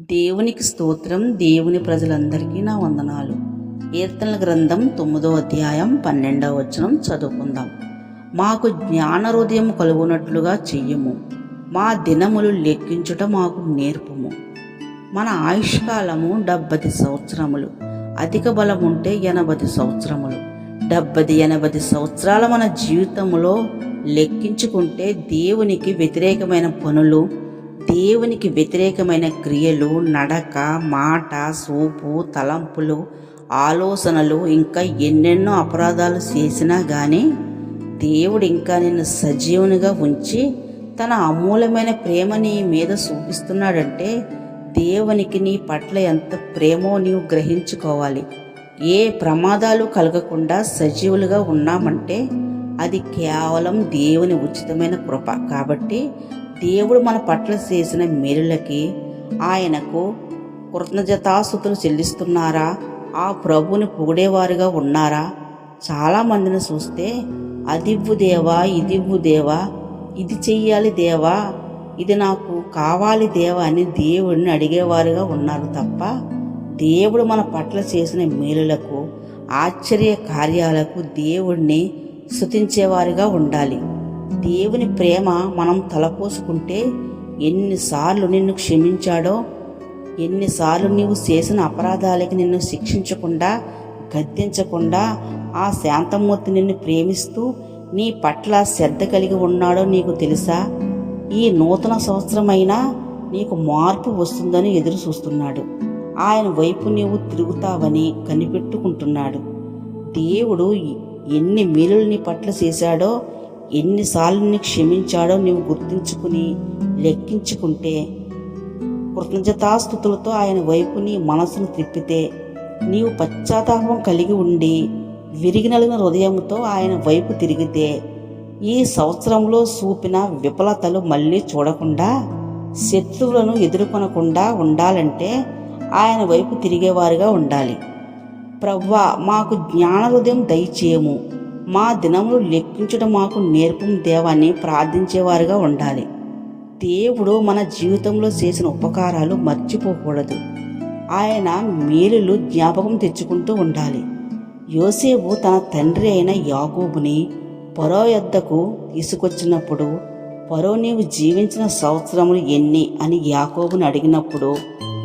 దేవునికి స్తోత్రం దేవుని ప్రజలందరికీ నా వందనాలు. కీర్తనల గ్రంథం తొమ్మిదో అధ్యాయం పన్నెండవ వచనం చదువుకుందాం. మాకు జ్ఞాన హృదయం కలుగునట్లుగా చెయ్యము. మా దినములు లెక్కించుట మాకు నేర్పుము. మన ఆయుష్కాలము డెబ్బది సంవత్సరములు. అధిక బలం ఉంటే ఎనభై సంవత్సరములు. డెబ్బది ఎనభై సంవత్సరాల మన జీవితంలో లెక్కించుకుంటే దేవునికి వ్యతిరేకమైన పనులు దేవునికి వ్యతిరేకమైన క్రియలు నడక మాట సూపు తలంపులు ఆలోచనలు ఇంకా ఎన్నెన్నో అపరాధాలు చేసినా కానీ దేవుడు ఇంకా నిన్ను సజీవునిగా ఉంచి తన అమూల్యమైన ప్రేమ నీ మీద చూపిస్తున్నాడంటే దేవునికి నీ పట్ల ఎంత ప్రేమో నీవు గ్రహించుకోవాలి. ఏ ప్రమాదాలు కలగకుండా సజీవులుగా ఉన్నామంటే అది కేవలం దేవుని ఉచితమైన కృప. కాబట్టి దేవుడు మన పట్ల చేసిన మేలులకి ఆయనకు కృతజ్ఞతాస్థుతులు చెల్లిస్తున్నారా? ఆ ప్రభుని పొగిడేవారుగా ఉన్నారా? చాలా మందిని చూస్తే అదివ్వు దేవా ఇదివ్వు దేవా ఇది చెయ్యాలి దేవా ఇది నాకు కావాలి దేవా అని దేవుడిని అడిగేవారుగా ఉన్నారు తప్ప దేవుడు మన పట్ల చేసిన మేలులకు ఆశ్చర్య కార్యాలకు దేవుణ్ణి స్తుతించేవారుగా ఉండాలి. దేవుని ప్రేమ మనం తలపోసుకుంటే ఎన్నిసార్లు నిన్ను క్షమించాడో ఎన్నిసార్లు నీవు చేసిన అపరాధాలకి నిన్ను శిక్షించకుండా గద్దించకుండా ఆ శాంతమూర్తి నిన్ను ప్రేమిస్తూ నీ పట్ల శ్రద్ధ కలిగి ఉన్నాడో నీకు తెలుసా? ఈ నూతన సంవత్సరమైనా నీకు మార్పు వస్తుందని ఎదురు చూస్తున్నాడు ఆయన వైపు నీవు తిరుగుతావని కనిపెట్టుకుంటున్నాడు. దేవుడు ఎన్ని మేలులు నీ పట్ల చేశాడో ఎన్నిసార్లు నీ క్షమించాడో నీవు గుర్తించుకుని లెక్కించుకుంటే కృతజ్ఞతాస్థుతులతో ఆయన వైపు నీ మనసును తిప్పితే నీవు పశ్చాత్తాపం కలిగి ఉండి విరిగినలిగిన హృదయంతో ఆయన వైపు తిరిగితే ఈ సంవత్సరంలో చూపిన విఫలతలు మళ్ళీ చూడకుండా శత్రువులను ఎదుర్కొనకుండా ఉండాలంటే ఆయన వైపు తిరిగేవారుగా ఉండాలి. ప్రవ్వా మాకు జ్ఞాన హృదయం దయచేయము. మా దినములు లెక్కించడం మాకు నేర్పం దేవాన్ని ప్రార్థించేవారుగా ఉండాలి. దేవుడు మన జీవితంలో చేసిన ఉపకారాలు మర్చిపోకూడదు. ఆయన మేలులు జ్ఞాపకం తెచ్చుకుంటూ ఉండాలి. యోసేపు తన తండ్రి అయిన యాగూబుని పరో యొద్దకు తీసుకొచ్చినప్పుడు పరో నీవు జీవించిన సంవత్సరములు ఎన్ని అని యాకోబుని అడిగినప్పుడు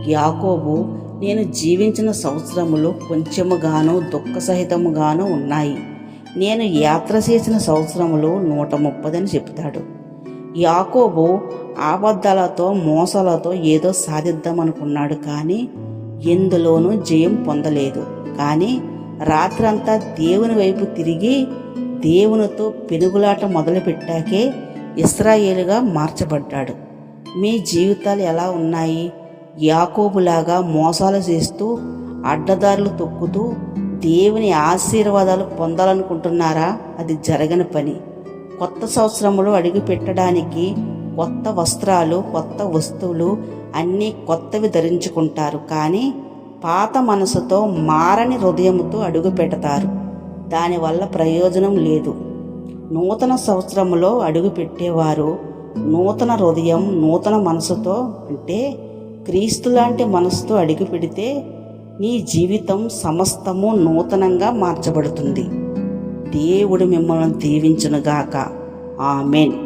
యాకోబు నేను జీవించిన సంవత్సరములు కొంచెముగాను దుఃఖ సహితముగాను ఉన్నాయి. నేను యాత్ర చేసిన సంవత్సరములు నూట ముప్పదని చెప్తాడు యాకోబు ఆబద్ధాలతో మోసాలతో ఏదో సాధిద్దామనుకున్నాడు కానీ ఎందులోనూ జయం పొందలేదు. కానీ రాత్రంతా దేవుని వైపు తిరిగి దేవునితో పెనుగులాట మొదలుపెట్టాకే ఇస్రాయేలుగా మార్చబడ్డాడు. మీ జీవితాలు ఎలా ఉన్నాయి? యాకోబులాగా మోసాలు చేస్తూ అడ్డదారులు తొక్కుతూ దేవుని ఆశీర్వాదాలు పొందాలనుకుంటున్నారా? అది జరగని పని. కొత్త సంవత్సరంలో అడుగు పెట్టడానికి కొత్త వస్త్రాలు కొత్త వస్తువులు అన్నీ కొత్తవి ధరించుకుంటారు. కానీ పాత మనసుతో మారని హృదయంతో అడుగు పెడతారు దానివల్ల ప్రయోజనం లేదు. నూతన సంవత్సరంలో అడుగు పెట్టేవారు నూతన హృదయం నూతన మనసుతో అంటే క్రీస్తు లాంటి మనసుతో అడుగు పెడితే నీ జీవితం సమస్తము నూతనంగా మార్చబడుతుంది. దేవుడు మిమ్మల్ని దీవించునుగాక. ఆమెన్.